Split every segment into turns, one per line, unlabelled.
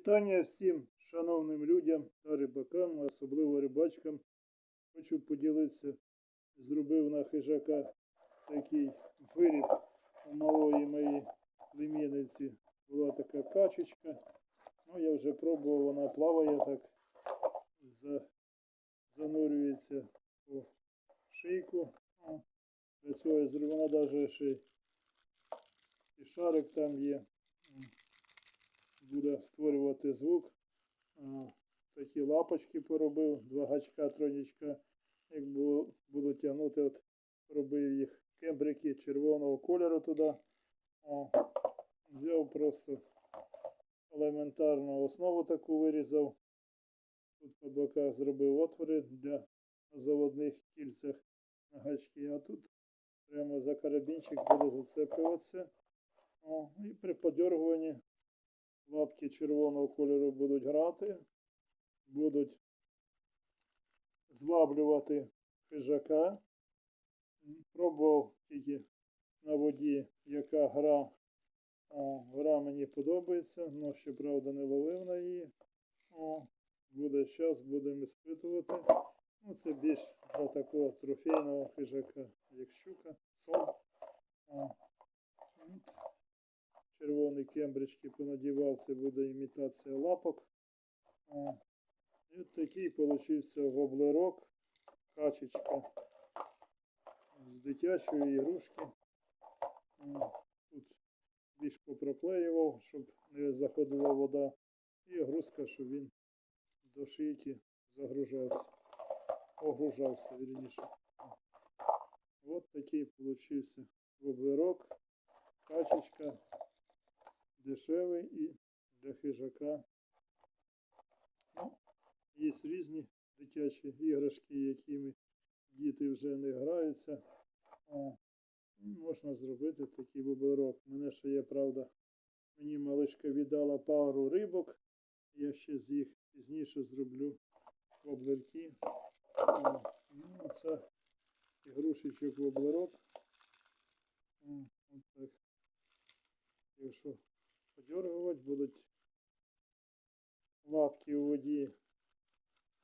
Вітання всім шановним людям та рибакам, особливо рибачкам. Хочу поділитися. Зробив на хижака такий виріб у малої моєї племінниці. Була така качечка. Ну, я вже пробував, вона плаває так, за, занурюється по шийку. О, Для цього я зробив, вона навіть ще і шарик там є. Буде створювати звук. Такі лапочки поробив, два гачка, троєчка. Як буду тягнути, от робив їх кембрики червоного кольору туди. О, взяв просто елементарну основу таку вирізав. Тут по боках зробив отвори для заводних кільцях на гачки, а тут прямо за карабінчик буде зацеплюватися. О, і при подергуванні лапки червоного кольору будуть грати, будуть зваблювати хижака. Пробував тільки на воді, яка гра. О, гра мені подобається, але ще правда не ловив на її. О, буде час, будемо іспитувати. Ну, це більш для такого трофейного хижака, як щука, сон. От червоні кембрички понадівав, це буде імітація лапок. І от такий получився воблерок, качечка з дитячої ігрушки. Тут більш попроклеював, щоб не заходила вода. І огрузка, щоб він до шийки загружався. Огружався, вірніше. От такий получився воблерок, качечка дешевий і для хижака. Ну, є різні дитячі іграшки, якими діти вже не граються. Ну, можна зробити такий боберок. У мене ще є правда. Мені малишка віддала пару рибок. Я ще з їх пізніше зроблю воблерки. Ну, це ігрушечок воблерок. О, от так. Якщо подергувати, будуть лапки у воді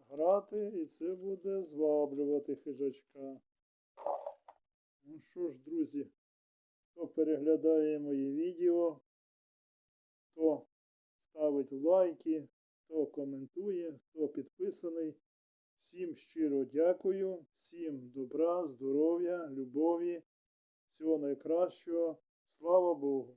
грати, і це буде зваблювати хижачка. Ну що ж, друзі, хто переглядає мої відео, хто ставить лайки, хто коментує, хто підписаний. Всім щиро дякую, всім добра, здоров'я, любові, всього найкращого. Слава Богу!